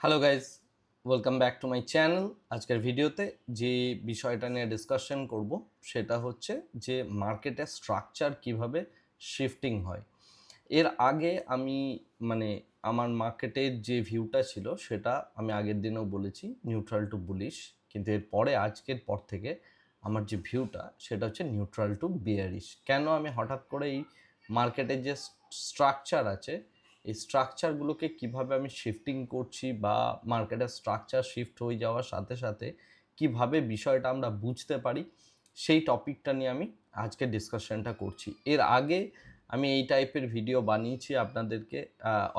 Hello guys welcome back to my channel আজকের ভিডিওতে যে বিষয়টা নিয়ে ডিসকাশন করব, সেটা হচ্ছে যে মার্কেটের স্ট্রাকচার কীভাবে শিফটিং হয়। এর আগে আমি মানে আমার মার্কেটের যে ভিউটা ছিল, সেটা আমি আগের দিনেও বলেছি নিউট্রাল টু বুলিশ কিন্তু এর পরে, আজকের পর থেকে আমার যে ভিউটা সেটা হচ্ছে নিউট্রাল টু বিয়ারিশ কেন আমি হঠাৎ করে এই মার্কেটের যে স্ট্রাকচার আছে এই স্ট্রাকচারগুলোকে কীভাবে আমি শিফটিং করছি বা মার্কেটের স্ট্রাকচার শিফট হয়ে যাওয়ার সাথে সাথে কীভাবে বিষয়টা আমরা বুঝতে পারি, সেই টপিকটা নিয়ে আমি আজকে ডিসকাশনটা করছি। এর আগে আমি এই টাইপের ভিডিও বানিয়েছি, আপনাদেরকে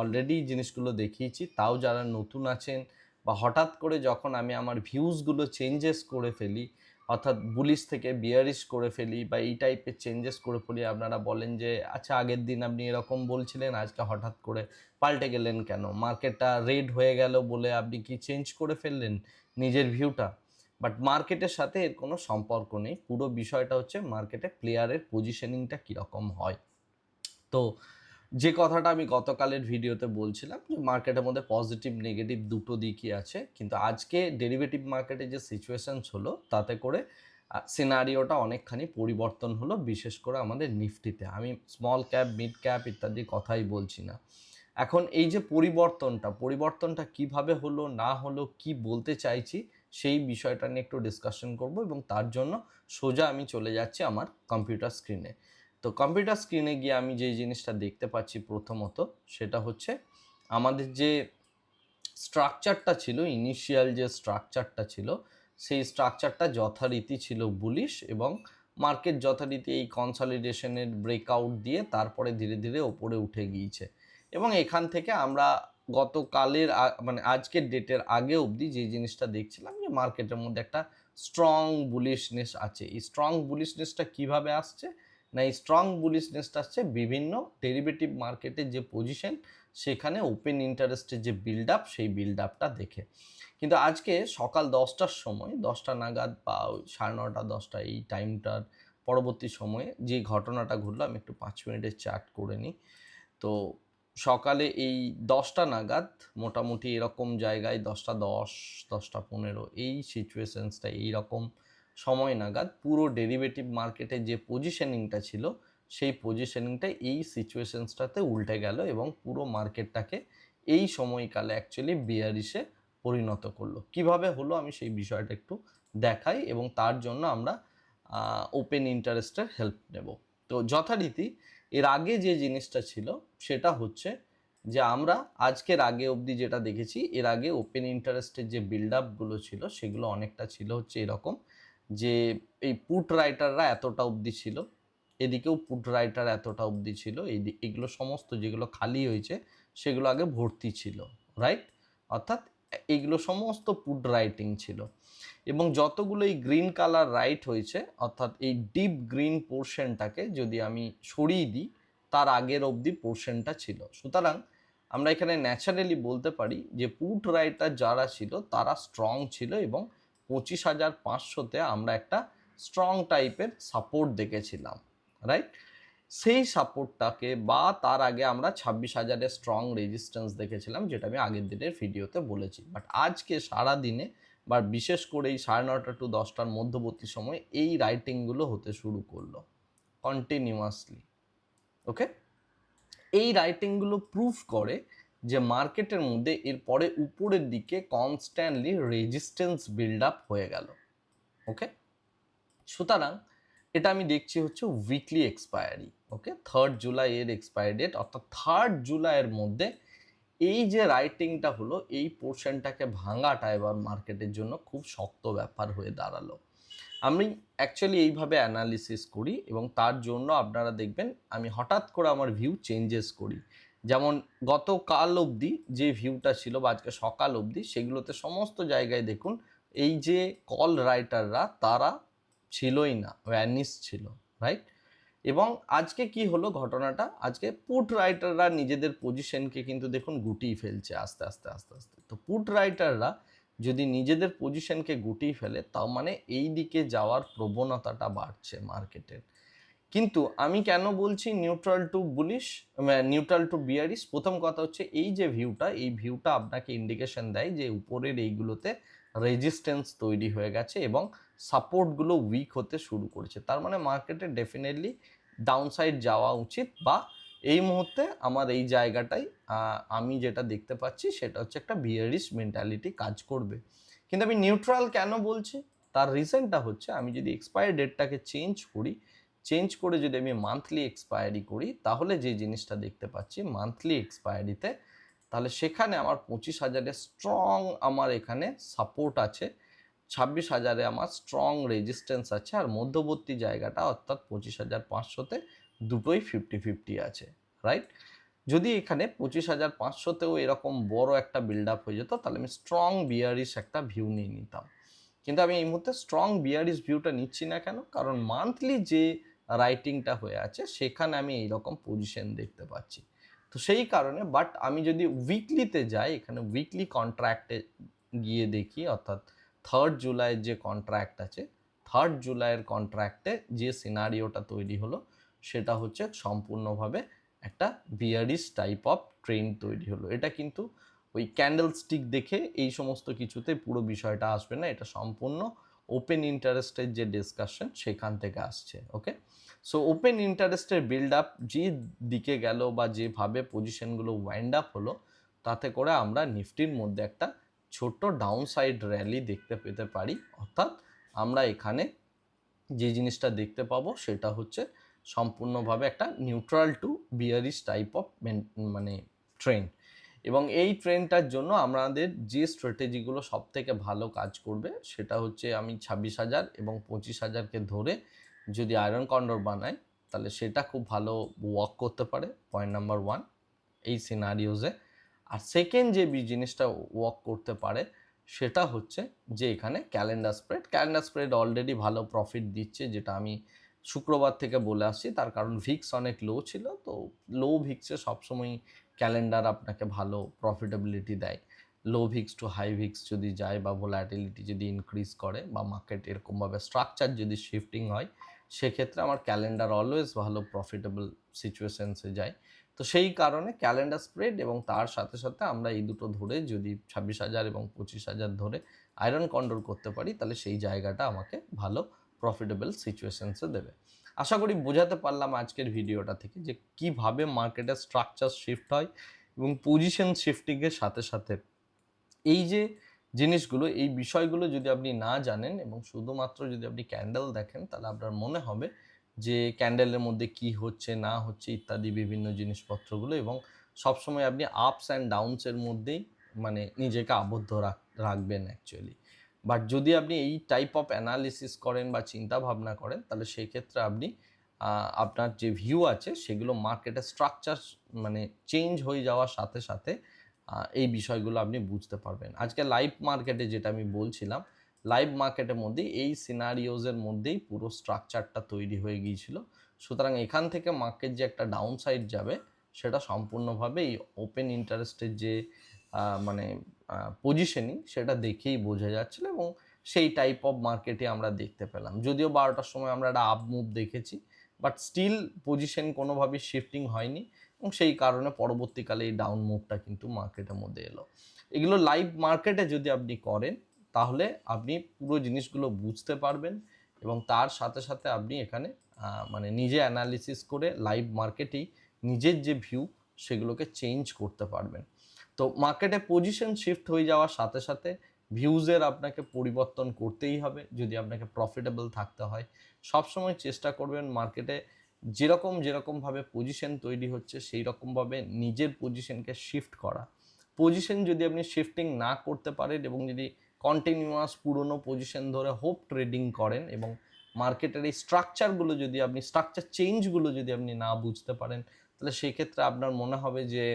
অলরেডি জিনিসগুলো দেখিয়েছি। তাও যারা নতুন আছেন বা হঠাৎ করে যখন আমি আমার ভিউজগুলো চেঞ্জেস করে ফেলি অর্থাৎ বুলিশ থেকে বিয়ারিশ করে ফেলি বা এই টাইপের চেঞ্জেস করে ফেলি, আপনারা বলেন যে আচ্ছা আগের দিন আপনি এরকম বলছিলেন, আজকে হঠাৎ করে পাল্টে গেলেন কেন? মার্কেটটা রেড হয়ে গেল বলে আপনি কি চেঞ্জ করে ফেললেন নিজের ভিউটা বাট মার্কেটের সাথে এর কোনো সম্পর্ক নেই। পুরো বিষয়টা হচ্ছে মার্কেটে প্লেয়ারের পজিশনিংটা কীরকম হয়। তো যে কথাটা আমি গতকালের ভিডিওতে বলছিলাম যে মার্কেটের মধ্যে পজিটিভ, নেগেটিভ দুটো দিকই আছে। কিন্তু আজকে ডেরিভেটিভ মার্কেটে যে সিচুয়েশনস হলো তাতে করে সিনারিওটা অনেকখানি পরিবর্তন হলো, বিশেষ করে আমাদের নিফটিতে। আমি স্মল ক্যাপ মিড ক্যাপ ইত্যাদি কথাই বলছি না। এখন এই যে পরিবর্তনটা পরিবর্তনটা কীভাবে হলো, না হলো, কি বলতে চাইছি, সেই বিষয়টা নিয়ে একটু ডিসকাশন করব এবং তার জন্য সোজা আমি চলে যাচ্ছি আমার কম্পিউটার স্ক্রিনে তো কম্পিউটার স্ক্রিনে গিয়ে আমি যে জিনিসটা দেখতে পাচ্ছি প্রথমত, সেটা হচ্ছে আমাদের যে স্ট্রাকচারটা ছিল ইনিশিয়াল যে স্ট্রাকচারটা ছিল, সেই স্ট্রাকচারটা যথারীতি ছিল বুলিশ এবং মার্কেট যথারীতি এই কনসলিডেশনের ব্রেকআউট দিয়ে তারপরে ধীরে ধীরে ওপরে উঠে গিয়েছে। এবং এখান থেকে আমরা গতকালের মানে আজকের ডেটের আগে অবধি যে জিনিসটা দেখছিলাম যে মার্কেটের মধ্যে একটা স্ট্রং বুলিশনেস আছে। এই স্ট্রং বুলিশনেসটা কীভাবে আসছে? না, এই স্ট্রং বুলিশনেসটা আসছে বিভিন্ন ডেরিভেটিভ মার্কেটের যে পজিশন সেখানে ওপেন ইন্টারেস্টের যে বিল্ড আপ সেই বিল্ড আপটা দেখে। কিন্তু আজকে সকাল দশটার সময়, দশটা নাগাদ বা সাড়ে নটা, দশটা, এই টাইমটার পরবর্তী সময়ে যে ঘটনাটা ঘটলো, আমি একটু পাঁচ মিনিটের চার্ট করে নিই। তো সকালে এই দশটা নাগাদ মোটামুটি এরকম জায়গায় দশটা দশ, দশটা পনেরো, এই সিচুয়েশনসটা এইরকম সময় নাগাদ পুরো ডেরিভেটিভ মার্কেটে যে পজিশনিংটা ছিল, সেই পজিশনিংটা এই সিচুয়েশনসটাতে উল্টে গেল এবং পুরো মার্কেটটাকে এই সময়কালে অ্যাকচুয়ালি বিয়ারিশে পরিণত করল। কীভাবে হলো আমি সেই বিষয়টা একটু দেখাই এবং তার জন্য আমরা ওপেন ইন্টারেস্টের হেল্প নেব। তো যথারীতি এর আগে যে জিনিসটা ছিল, সেটা হচ্ছে যে আমরা আজকের আগে অবধি যেটা দেখেছি, এর আগে ওপেন ইন্টারেস্টের যে বিল্ড আপগুলো ছিল, সেগুলো অনেকটা ছিল হচ্ছে এরকম। যে এই পুট রাইটাররা এতটা অবধি ছিল, এদিকেও পুট রাইটার এতটা অবধি ছিল এগুলো সমস্ত যেগুলো খালি হয়েছে, সেগুলো আগে ভর্তি ছিল রাইট অর্থাৎ এইগুলো সমস্ত পুট রাইটিং ছিল। এবং যতগুলো এই গ্রিন কালার রাইট হয়েছে, অর্থাৎ এই ডিপ গ্রিন পোর্শনটাকে যদি আমি সরিয়ে দিই, তার আগের অবধি পোর্শনটা ছিল। সুতরাং আমরা এখানে ন্যাচারালি বলতে পারি যে পুট রাইটার যারা ছিল, তারা স্ট্রং ছিল এবং পঁচিশ হাজার পাঁচশোতে আমরা একটা স্ট্রং টাইপের সাপোর্ট দেখেছিলাম রাইট সেই সাপোর্টটাকে বা তার আগে আমরা ছাব্বিশ হাজারের স্ট্রং রেজিস্ট্যান্স দেখেছিলাম, যেটা আমি আগের দিনের ভিডিওতে বলেছি। বাট আজকে সারা দিনে বা বিশেষ করে এই সাড়ে নটা টু দশটার মধ্যবর্তী সময় এই রাইটিংগুলো হতে শুরু করল কন্টিনিউয়াসলি ওকে এই রাইটিংগুলো প্রুফ করে যে মার্কেটের মধ্যে এরপরে উপরের দিকে কনস্ট্যান্টলি রেজিস্ট্যান্স বিল্ড আপ হয়ে গেল। ওকে সুতরাং এটা আমি দেখছি হচ্ছে weekly expiry okay third July এর এক্সপায়ারি ডেট অর্থাৎ থার্ড জুলাইয়ের মধ্যে এই যে রাইটিংটা হলো, এই পোর্শনটাকে ভাঙাটা এবার মার্কেটের জন্য খুব শক্ত ব্যাপার হয়ে দাঁড়াল। আমি অ্যাকচুয়ালি এইভাবে অ্যানালিসিস করি এবং তার জন্য আপনারা দেখবেন, আমি হঠাৎ করে আমার ভিউ চেঞ্জেস করি। যেমন গতকাল অবধি যে ভিউটা ছিল বা আজকে সকাল অবধি, সেগুলোতে সমস্ত জায়গায় দেখুন, এই যে কল রাইটাররা তারা ছিলই না ভ্যানিস ছিল রাইট এবং আজকে কি হলো ঘটনাটা? আজকে পুট রাইটাররা নিজেদের পজিশনকে কিন্তু দেখুন গুটিয়ে ফেলছে আস্তে আস্তে আস্তে আস্তে। তো পুট রাইটাররা যদি নিজেদের পজিশনকে গুটিয়ে ফেলে তাও মানে এই দিকে যাওয়ার প্রবণতাটা বাড়ছে মার্কেটের কিন্তু আমি কেন বলছি neutral to bullish neutral to bearish প্রথম কথা হচ্ছে এই যে ভিউটা এই ভিউটা আপনাকে ইন্ডিকেশন দেয় যে উপরের এইগুলোতে রেজিস্ট্যান্স তৈরি হয়ে গেছে এবং সাপোর্টগুলো উইক হতে শুরু করেছে। তার মানে মার্কেটে ডেফিনেটলি ডাউনসাইড যাওয়া উচিত বা এই মুহূর্তে আমার এই জায়গাটাই আমি যেটা দেখতে পাচ্ছি সেটা হচ্ছে একটা বিয়ারিশ মেন্টালিটি কাজ করবে। কিন্তু আমি নিউট্রাল কেন বলছি? তার রিজনটা হচ্ছে আমি যদি এক্সপায়ার ডেটটাকে চেঞ্জ করি চেঞ্জ করে যদি আমি মান্থলি এক্সপায়ারি করি, তাহলে যে জিনিসটা দেখতে পাচ্ছি মান্থলি এক্সপায়ারিতে তাহলে সেখানে আমার পঁচিশ হাজারে স্ট্রং আমার এখানে সাপোর্ট আছে, ছাব্বিশ হাজারে আমার স্ট্রং রেজিস্ট্যান্স আছে, আর মধ্যবর্তী জায়গাটা অর্থাৎ পঁচিশ হাজার পাঁচশোতে দুটোই ফিফটি ফিফটি আছে রাইট যদি এখানে পঁচিশ হাজার পাঁচশোতেও এরকম বড় একটা বিল্ড আপ হয়ে যেত, তাহলে আমি স্ট্রং বিয়ারিশ একটা ভিউ নিয়ে নিতাম। কিন্তু আমি এই মুহূর্তে স্ট্রং বিয়ারিশ ভিউটা নিচ্ছি না কেন? কারণ মান্থলি যে রাইটিংটা হয়ে আছে, সেখানে আমি এইরকম পজিশন দেখতে পাচ্ছি। তো সেই কারণে বাট আমি যদি উইকলিতে যাই, এখানে উইকলি কন্ট্রাক্টে গিয়ে দেখি, অর্থাৎ থার্ড জুলাইয়ের যে কন্ট্রাক্ট আছে থার্ড জুলাইয়ের কন্ট্রাক্টে যে সিনারিওটা তৈরি হলো, সেটা হচ্ছে সম্পূর্ণভাবে একটা বিয়ারিস টাইপ অফ ট্রেন তৈরি হলো। এটা কিন্তু ওই ক্যান্ডেল স্টিক দেখে এই সমস্ত কিছুতে পুরো বিষয়টা আসবে না, এটা সম্পূর্ণ ওপেন ইন্টারেস্টের যে ডিসকাশন সেখান থেকে আসছে ওকে সো ওপেন ইন্টারেস্টের বিল্ড আপ যে দিকে গেল বা যেভাবে পজিশনগুলো ওয়াইন্ড আপ হলো, তাতে করে আমরা নিফটির মধ্যে একটা ছোট্ট ডাউন সাইড র্যালি দেখতে পেতে পারি। অর্থাৎ আমরা এখানে যে জিনিসটা দেখতে পাবো সেটা হচ্ছে সম্পূর্ণভাবে একটা neutral to bearish type of মানে ট্রেন্ড এবং এই ট্রেনটার জন্য আমাদের যে স্ট্র্যাটেজিগুলো সব থেকে ভালো কাজ করবে, সেটা হচ্ছে আমি ছাব্বিশ হাজার এবং পঁচিশ হাজারকে ধরে যদি আয়রন কন্ডর বানাই, তাহলে সেটা খুব ভালো ওয়ার্ক করতে পারে পয়েন্ট নাম্বার ওয়ান এই সিনারিওজে আর সেকেন্ড যে জিনিসটা ওয়ার্ক করতে পারে, সেটা হচ্ছে যে এখানে calendar spread calendar spread already ভালো প্রফিট দিচ্ছে, যেটা আমি শুক্রবার থেকে বলে আসছি। তার কারণ ভিক্স অনেক লো ছিল, তো লো ভিক্সে সবসময় ক্যালেন্ডার আপনাকে ভালো প্রফিটেবিলিটি দেয়। Low VIX to high VIX যদি যায় বা ভোলাটিলিটি যদি ইনক্রিজ করে বা মার্কেট এরকমভাবে স্ট্রাকচার যদি শিফটিং হয়, সেক্ষেত্রে আমার ক্যালেন্ডার অলওয়েজ ভালো প্রফিটেবল সিচুয়েশানসে যায়। তো সেই কারণে ক্যালেন্ডার স্প্রেড এবং তার সাথে সাথে আমরা এই দুটো ধরে যদি ছাব্বিশ হাজার এবং পঁচিশ হাজার ধরে আয়রন কন্ট্রোল করতে পারি, তাহলে সেই জায়গাটা আমাকে ভালো প্রফিটেবল সিচুয়েশানসে দেবে। আশা করি বোঝাতে পারলাম আজকের ভিডিওটা থেকে যে কীভাবে মার্কেটের স্ট্রাকচার শিফট হয় এবং পজিশন শিফটিংয়ের সাথে সাথে এই যে জিনিসগুলো, এই বিষয়গুলো যদি আপনি না জানেন এবং শুধুমাত্র যদি আপনি ক্যান্ডেল দেখেন, তাহলে আপনার মনে হবে যে ক্যান্ডেলের মধ্যে কি হচ্ছে, না হচ্ছে ইত্যাদি বিভিন্ন জিনিসপত্রগুলো এবং সবসময় আপনি আপস অ্যান্ড ডাউনসের মধ্যেই মানে নিজেকে আবদ্ধ রাখ- রাখবেন অ্যাকচুয়ালি বাট যদি আপনি এই টাইপ অফ অ্যানালিসিস করেন বা চিন্তা ভাবনা করেন, তাহলে সেই ক্ষেত্রে আপনি আপনার যে ভিউ আছে, সেগুলো মার্কেটের স্ট্রাকচার মানে চেঞ্জ হয়ে যাওয়ার সাথে সাথে এই বিষয়গুলো আপনি বুঝতে পারবেন। আজকে লাইভ মার্কেটে যেটা আমি বলছিলাম লাইভ মার্কেটের মধ্যেই, এই সিনারিওজের মধ্যেই পুরো স্ট্রাকচারটা তৈরি হয়ে গিয়েছিল। সুতরাং এখান থেকে মার্কেট যে একটা ডাউন সাইড যাবে, সেটা সম্পূর্ণভাবে এই ওপেন ইন্টারেস্টের যে মানে পজিশনিং সেটা দেখেই বোঝা যাচ্ছিল এবং সেই টাইপ অফ মার্কেটে আমরা দেখতে পেলাম। যদিও বারোটার সময় আমরা একটা আপ মুভ দেখেছি বাট স্টিল পজিশন কোনোভাবেই শিফটিং হয়নি এবং সেই কারণে পরবর্তীকালে এই ডাউন মুভটা কিন্তু মার্কেটের মধ্যে এলো। এগুলো লাইভ মার্কেটে যদি আপনি করেন, তাহলে আপনি পুরো জিনিসগুলো বুঝতে পারবেন এবং তার সাথে সাথে আপনি এখানে মানে নিজে অ্যানালিসিস করে লাইভ মার্কেটেই নিজের যে ভিউ সেগুলোকে চেঞ্জ করতে পারবেন। তো মার্কেটে পজিশন শিফট হয়ে যাওয়ার সাথে সাথে ভিউজের আপনাকে পরিবর্তন করতেই হবে, যদি আপনাকে প্রফিটেবল থাকতে হয়। সবসময় চেষ্টা করবেন মার্কেটে যেরকম যেরকমভাবে পজিশন তৈরি হচ্ছে, সেই রকমভাবে নিজের পজিশনকে শিফট করা। পজিশন যদি আপনি শিফটিং না করতে পারেন এবং যদি কন্টিনিউয়াস পুরনো পজিশন ধরে হোপ ট্রেডিং করেন এবং মার্কেটের এই স্ট্রাকচারগুলো যদি আপনি স্ট্রাকচার চেঞ্জগুলো যদি আপনি না বুঝতে পারেন, তাহলে সেক্ষেত্রে আপনার মনে হবে যে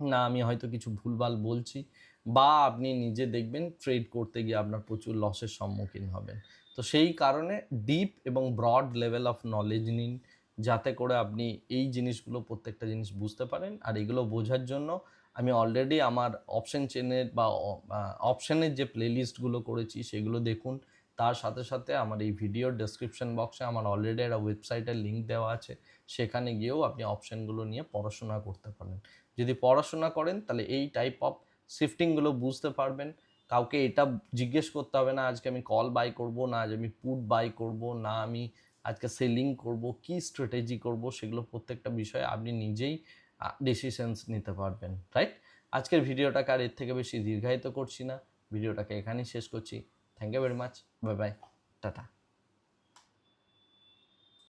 না, আমি হয়তো কিছু ভুলভাল বলছি বা আপনি নিজে দেখবেন ট্রেড করতে গিয়ে আপনার প্রচুর লসের সম্মুখীন হবেন। তো সেই কারণে ডিপ এবং ব্রড লেভেল অফ নলেজ নিন যাতে করে আপনি এই জিনিসগুলো প্রত্যেকটা জিনিস বুঝতে পারেন আর এগুলো বোঝার জন্য আমি অলরেডি আমার অপশন চেনের বা অপশনের যে প্লেলিস্টগুলো করেছি সেগুলো দেখুন। তার সাথে সাথে আমার এই ভিডিওর ডেসক্রিপশন বক্সে আমার অলরেডি একটা ওয়েবসাইটের লিঙ্ক দেওয়া আছে। সেখানে গিয়েও আপনি অপশানগুলো নিয়ে পড়াশোনা করতে পারেন। যদি পড়াশোনা করেন, তাহলে এই টাইপ অফ শিফটিংগুলো বুঝতে পারবেন। কাউকে এটা জিজ্ঞেস করতে হবে না, আজকে আমি কল বাই করব, না আজ আমি পুট বাই করব, না আমি আজকে সেলিং করব, কি স্ট্র্যাটেজি করব, সেগুলো প্রত্যেকটা বিষয়ে আপনি নিজেই ডিসিশনস নিতে পারবেন রাইট আজকের ভিডিওটাকে আর এর থেকে বেশি দীর্ঘায়িত করছি না। ভিডিওটাকে এখানেই শেষ করছি। Thank you very much bye bye tata.